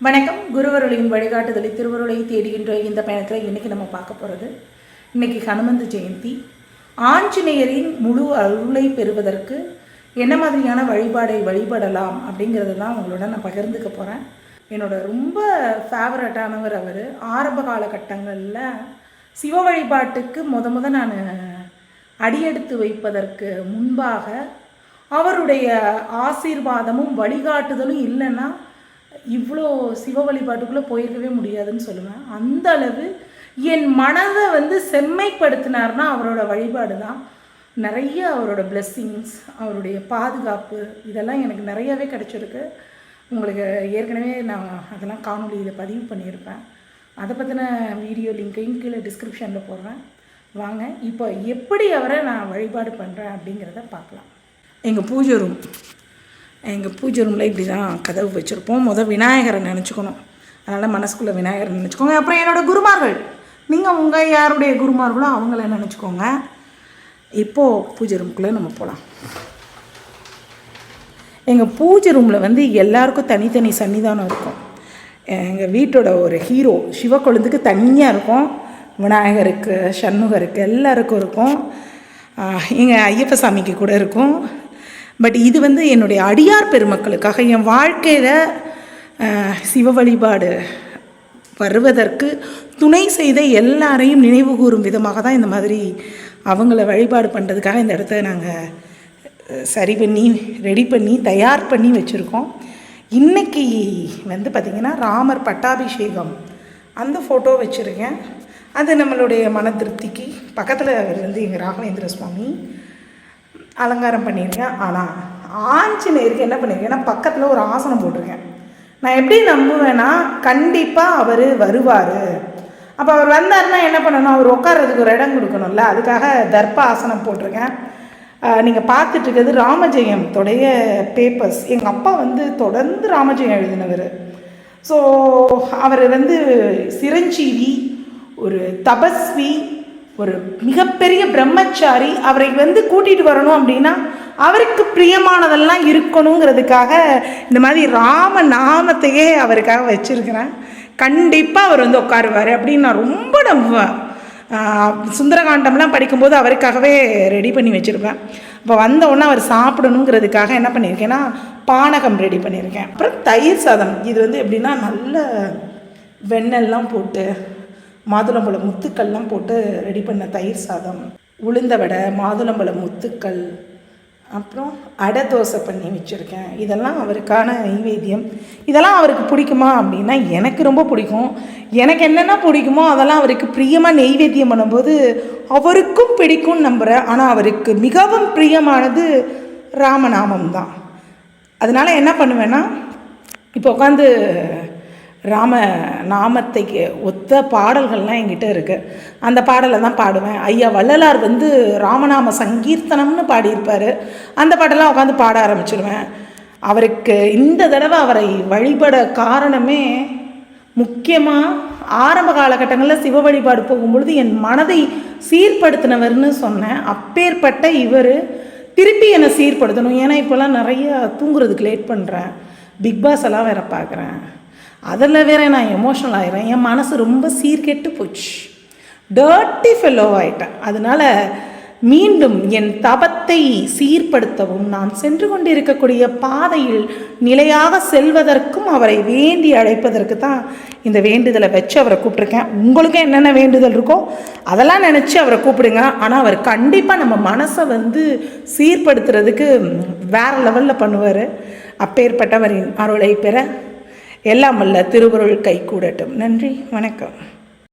வணக்கம். குருவருளின் வழிகாட்டுதலை திருவருளை தேடுகின்ற இந்த பயணத்தில் இன்றைக்கி நம்ம பார்க்க போகிறது இன்னைக்கு ஹனுமந்த ஜெயந்தி. ஆஞ்சநேயரின் முழு அருளை பெறுவதற்கு என்ன மாதிரியான வழிபாடை வழிபடலாம் அப்படிங்கிறது தான் உங்களோட நான் பகிர்ந்துக்க போகிறேன் என்னோட ரொம்ப ஃபேவரட்டானவர் அவர். ஆரம்ப காலகட்டங்களில் சிவ வழிபாட்டுக்கு முத முத நான் அடியெடுத்து வைப்பதற்கு முன்பாக அவருடைய ஆசீர்வாதமும் வழிகாட்டுதலும் இல்லைன்னா இவ்வளோ சிவ வழிபாட்டுக்குள்ளே போயிருக்கவே முடியாதுன்னு சொல்லுவேன். அந்த அளவு என் மனதை வந்து செம்மைப்படுத்தினார்னா அவரோட வழிபாடு தான். நிறைய அவரோட பிளெஸ்ஸிங்ஸ் அவருடைய பாதுகாப்பு இதெல்லாம் எனக்கு நிறையவே கிடச்சிருக்கு. உங்களுக்கு ஏற்கனவே நான் அதெல்லாம் காணொலியில் பதிவு பண்ணியிருப்பேன். அதை பற்றின வீடியோ லிங்க்கையும் கீழே டிஸ்கிரிப்ஷனில் போடுறேன். வாங்க இப்போ எப்படி அவரை நான் வழிபாடு பண்ணுறேன் அப்படிங்கிறத பார்க்கலாம். எங்கள் பூஜை ரூம் எங்கள் பூஜை ரூமில் இப்படி தான் கதவு வச்சுருப்போம். முதல் விநாயகரை நினச்சிக்கணும். அதனால் மனசுக்குள்ளே விநாயகரை நினச்சிக்கோங்க. அப்புறம் என்னோடய குருமார்கள். நீங்கள் உங்கள் யாருடைய குருமார்களோ அவங்கள நினச்சிக்கோங்க. இப்போது பூஜை ரூமுக்குள்ளே நம்ம போகலாம் எங்கள் பூஜை ரூமில் வந்து எல்லாருக்கும் தனித்தனி சன்னிதானம் இருக்கும். எங்கள் வீட்டோட ஒரு ஹீரோ சிவக்கொழுந்துக்கு தனியாக இருக்கும். விநாயகருக்கு சண்முகருக்கு எல்லாருக்கும் இருக்கும். எங்கள் ஐயப்ப சாமிக்கு கூட இருக்கும். பட் இது வந்து என்னுடைய அடியார் பெருமக்களுக்காக என் வாழ்க்கையில் சிவ வழிபாடு வருவதற்கு துணை செய்த எல்லாரையும் நினைவு கூறும் விதமாக தான் இந்த மாதிரி அவங்கள வழிபாடு பண்ணுறதுக்காக இந்த இடத்த நாங்கள் சரி பண்ணி ரெடி பண்ணி தயார் பண்ணி வச்சுருக்கோம். இன்றைக்கி வந்து பார்த்திங்கன்னா ராமர் பட்டாபிஷேகம். அந்த ஃபோட்டோ வச்சுருக்கேன். அது நம்மளுடைய மன திருப்திக்கு பக்கத்தில் அவர் வந்து எங்கள் ராகவேந்திர சுவாமி அலங்காரம் பண்ணியிருக்கேன். ஆனால் ஆஞ்சநேயருக்கு என்ன பண்ணியிருக்கேன்னா பக்கத்தில் ஒரு ஆசனம் போட்டிருக்கேன். நான் எப்படி நம்புவேன்னா கண்டிப்பாக அவர் வருவார். அப்போ அவர் வந்தாருன்னா என்ன பண்ணணும்? அவர் உட்கார்றதுக்கு ஒரு இடம் கொடுக்கணும்ல. அதுக்காக தர்ப்ப ஆசனம் போட்டிருக்கேன். நீங்கள் பார்த்துட்டு இருக்கிறது ராமஜெயத்தோடைய பேப்பர்ஸ் எங்கள் அப்பா வந்து தொடர்ந்து ராமஜெயம் எழுதினவர். ஸோ அவர் வந்து சிரஞ்சீவி ஒரு தபஸ்வி ஒரு மிகப்பெரிய பிரம்மச்சாரி அவரை வந்து கூட்டிகிட்டு வரணும் அப்படின்னா அவருக்கு பிரியமானதெல்லாம் இருக்கணுங்கிறதுக்காக இந்த மாதிரி ராம நாமத்தையே அவருக்காக வச்சுருக்கிறேன். கண்டிப்பாக அவர் வந்து உட்காருவார் அப்படின்னு நான் ரொம்ப நம்புவேன். சுந்தரகாண்டம்லாம் படிக்கும்போது அவருக்காகவே ரெடி பண்ணி வச்சுருப்பேன். இப்போ வந்தவுடனே அவர் சாப்பிடணுங்கிறதுக்காக என்ன பண்ணியிருக்கேன்னா பானகம் ரெடி பண்ணியிருக்கேன். அப்புறம் தயிர் சாதம். இது வந்து எப்படின்னா நல்ல வெண்ணெல்லாம் போட்டு மாதுளம்பழம் முத்துக்கள்லாம் போட்டு ரெடி பண்ண தயிர் சாதம். உளுந்த வடை மாதுளம்பழம் முத்துக்கள் அப்புறம் அடை தோசை பண்ணி வச்சுருக்கேன். இதெல்லாம் அவருக்கான நைவேத்தியம். இதெல்லாம் அவருக்கு பிடிக்குமா அப்படின்னா எனக்கு ரொம்ப பிடிக்கும். எனக்கு என்னென்ன பிடிக்குமோ அதெல்லாம் அவருக்கு பிரியமாக நெய்வேத்தியம் பண்ணும்போது அவருக்கும் பிடிக்கும்னு நம்புகிறேன் ஆனால் அவருக்கு மிகவும் பிரியமானது ராமநாமம் தான் அதனால் என்ன பண்ணுவேன்னா இப்போ உட்காந்து ராம நாமத்தைக்கு ஒத்த பாடல்கள்லாம் என்கிட்ட இருக்குது அந்த பாடலை தான் பாடுவேன். ஐயா வள்ளலார் வந்து ராமநாம சங்கீர்த்தனம்னு பாடியிருப்பார். அந்த பாட்டெல்லாம் உட்காந்து பாட ஆரம்பிச்சிடுவேன் அவருக்கு இந்த தடவை அவரை வழிபட காரணமே முக்கியமாக ஆரம்ப காலகட்டங்களில் சிவ வழிபாடு போகும்பொழுது என் மனதை சீர்படுத்தினவர்னு சொன்னேன். அப்பேற்பட்ட இவர் திருப்பி என்னை சீர்படுத்தணும். ஏன்னா இப்போல்லாம் நிறைய தூங்குறதுக்கு லேட் பண்ணுறேன் பிக் பாஸ் எல்லாம் வேற பார்க்குறேன் அதில் வேற நான் எமோஷனல் ஆகிறேன் என் மனசு ரொம்ப சீர்கெட்டு போச்சு. டர்ட்டி ஃபெல்லோ ஆயிட்டேன். அதனால் மீண்டும் என் தபத்தை சீர்படுத்தவும் நான் சென்று கொண்டிருக்கக்கூடிய பாதையில் நிலையாக செல்வதற்கும் அவரை வேண்டி அழைப்பதற்கு தான் இந்த வேண்டுதலை வச்சு அவரை கூப்பிட்ருக்கேன் உங்களுக்கும் என்னென்ன வேண்டுதல் இருக்கோ அதெல்லாம் நினச்சி அவரை கூப்பிடுங்க. ஆனால் அவர் கண்டிப்பாக நம்ம மனசை வந்து சீர்படுத்துறதுக்கு வேறு லெவலில் பண்ணுவார். அப்பேற்பட்டவரின் அருளை பெற எல்லாம் அல்ல திருவருள் கை கூடட்டும். நன்றி வணக்கம்.